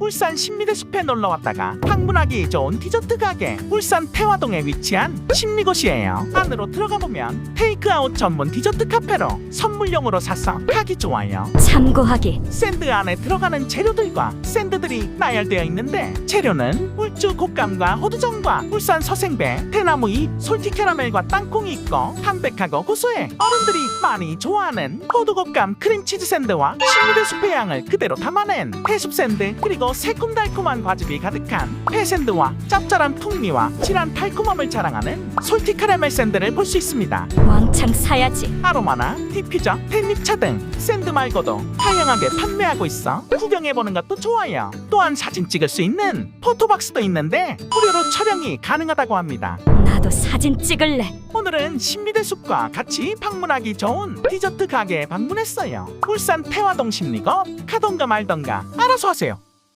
울산 신미대 숲에 놀러 왔다가 방문하기 좋은 디저트 가게 울산 태화동에 위치한 심리곳이에요. 안으로 들어가 보면 테이크아웃 전문 디저트 카페로 선물용으로 사서 가기 좋아요. 참고하기 샌드 안에 들어가는 재료들과 샌드들이 나열되어 있는데 재료는 울 주 곶감과 호두정과 울산 서생배, 대나무잎, 솔티 캐러멜과 땅콩이 있고 담백하고 고소해 어른들이 많이 좋아하는 호두곶감 크림치즈 샌드와 신무대 숲의 향을 그대로 담아낸 해숲 샌드 그리고 새콤달콤한 과즙이 가득한 회샌드와 짭짤한 풍미와 진한 달콤함을 자랑하는 솔티 캐러멜 샌드를 볼 수 있습니다. 왕창 사야지 아로마나 디퓨저, 팬미차 등 샌드 말고도 다양하게 판매하고 있어 구경해보는 것도 좋아요. 또한 사진 찍을 수 있는 포토박스도 있는데 무료로 촬영이 가능하다고 합니다. 나도 사진 찍을래 오늘은 신미대 숲과 같이 방문하기 좋은 디저트 가게에 방문했어요. 울산 태화동 심리거 가던가 말던가 알아서 하세요.